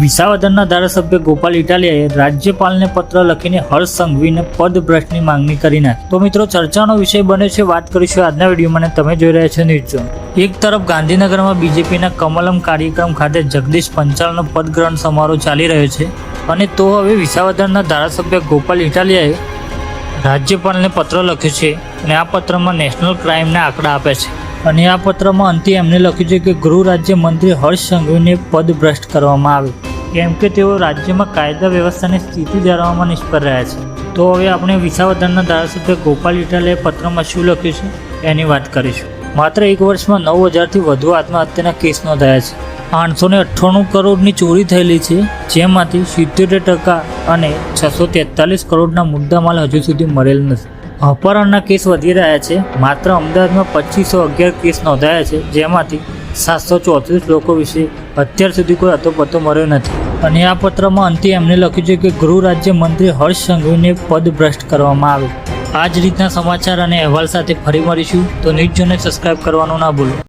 વિસાવદરના ધારાસભ્ય ગોપાલ ઇટાલિયાએ રાજ્યપાલને પત્ર લખીને હર્ષ સંઘવીને પદભ્રષ્ટની માંગણી કરી નાખી. તો મિત્રો, ચર્ચાનો વિષય બને છે, વાત કરીશું આજના વિડીયોમાં તમે જોઈ રહ્યા છો ન્યૂઝ ઝોન એક તરફ ગાંધીનગરમાં બીજેપીના કમલમ કાર્યક્રમ ખાતે જગદીશ પંચાલનો પદગ્રહણ સમારોહ ચાલી રહ્યો છે અને તો હવે વિસાવદરના ધારાસભ્ય ગોપાલ ઇટાલિયાએ રાજ્યપાલને પત્ર લખ્યો છે અને આ પત્રમાં નેશનલ ક્રાઇમના આંકડા આપે છે. અને આ પત્રમાં અંતે એમને લખ્યું છે કે ગૃહ રાજ્ય મંત્રી હર્ષ સંઘવીને પદભ્રષ્ટ કરવામાં આવે. કેમ કે તેઓ રાજ્યમાં કાયદા વ્યવસ્થાની સ્થિતિ જાળવવામાં નિષ્ફળ રહ્યા છે. તો હવે આપણે વિસાવદરના ધારાસભ્ય ગોપાલ ઇટાલે પત્રમાં શું લખ્યું છે, એની વાત કરીશું. માત્ર એક વર્ષમાં નવ હજારથી વધુ આત્મહત્યાના કેસ નોંધાયા છે. આઠસો ને અઠ્ઠાણું કરોડની ચોરી થયેલી છે, જેમાંથી સિત્તોતેર ટકા અને છસો તેતાલીસ કરોડના મુદ્દામાલ હજુ સુધી મળેલ નથી. અપહરણના કેસ વધી રહ્યા છે, માત્ર અમદાવાદમાં પચીસો અગિયાર કેસ નોંધાયા છે, જેમાંથી સાતસો ચોત્રીસ લોકો વિશે અત્યાર સુધી કોઈ અતોપતો મળ્યો નથી. અને આ પત્રમાં અંતે એમને લખ્યું છે કે ગૃહ રાજ્ય મંત્રી હર્ષ સંઘવીને પદભ્રષ્ટ કરવામાં આવે આ જ રીતના સમાચાર અને અહેવાલ સાથે ફરી મળીશું. તો ન્યૂઝ જોને સબસ્ક્રાઇબ કરવાનું ના ભૂલો.